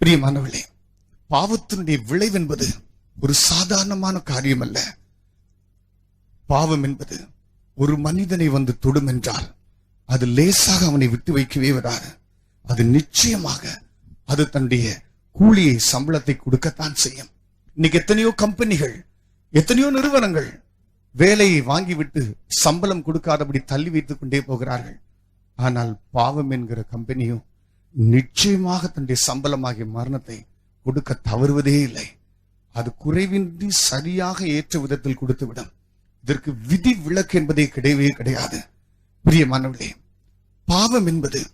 பிரியமானவர்களே பாவத்தினுடைய விளைவு என்பது ஒரு சாதாரணமான காரியம் அல்ல பாவம் என்பது ஒரு மனிதனை வந்து தொடும் என்றால் அது லேசாக அவனை விட்டு வைக்கவே வராது. அது நிச்சயமாக அது தன்னுடைய கூலியை சம்பளத்தை கொடுக்கத்தான் செய்யும். இன்னைக்கு எத்தனையோ கம்பெனிகள் எத்தனையோ நிறுவனங்கள் வேலையை வாங்கிவிட்டு சம்பளம் கொடுக்காதபடி தள்ளி வைத்துக் கொண்டே போகிறார்கள். ஆனால் பாவம் என்கிற கம்பெனியும் நிச்சயமாக தன்னுடைய சம்பளமாகிய மரணத்தை கொடுக்க தவறுவதே இல்லை. அது குறைவின்றி சரியாக ஏற்ற விதத்தில் கொடுத்துவிடும். இதற்கு விதி விளக்கு என்பதே கிடையவே கிடையாது. பிரியமானவர்களே பாவம் என்பது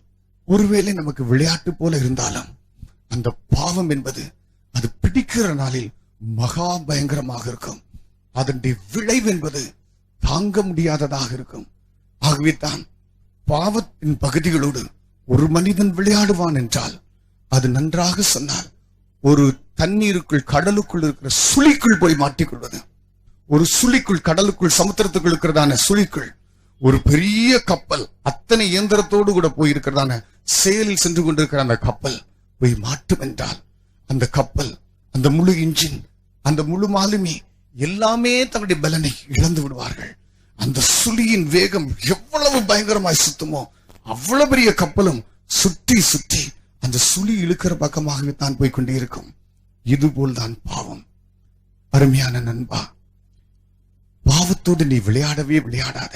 ஒருவேளை நமக்கு விளையாட்டு போல இருந்தாலும் அந்த பாவம் என்பது அது பிடிக்கிற நாளில் மகா பயங்கரமாக இருக்கும். அதனுடைய விளைவு என்பது தாங்க முடியாததாக இருக்கும். ஆகவே தான் பாவத்தின் பகுதிகளோடு ஒரு மனிதன் விளையாடுவான் என்றால் அது நன்றாக சொன்னால் ஒரு தண்ணீருக்குள் கடலுக்குள் இருக்கிற சுழிக்குள் போய் மாட்டிக்கொள்வது. ஒரு சுழிக்குள் கடலுக்குள் சமுத்திரத்துக்குள் இருக்கிறதான சுழிக்குள் ஒரு பெரிய கப்பல் அத்தனை இயந்திரத்தோடு கூட போயிருக்கிறதான செயலில் சென்று கொண்டிருக்கிற அந்த கப்பல் போய் மாட்டும் என்றால் அந்த கப்பல் அந்த முழு இன்ஜின் அந்த முழு மாலுமி எல்லாமே தன்னுடைய பலனை இழந்து விடுவார்கள். அந்த சுழியின் வேகம் எவ்வளவு பயங்கரமாய் சுத்துமோ அவ்வளவு பெரிய கப்பலும் சுற்றி சுற்றி அந்த சுழி இழுக்கிற பக்கமாகவே தான் போய்கொண்டே இருக்கும். இதுபோல் தான் பாவம். அருமையான நண்பா பாவத்தோடு நீ விளையாடவே விளையாடாத.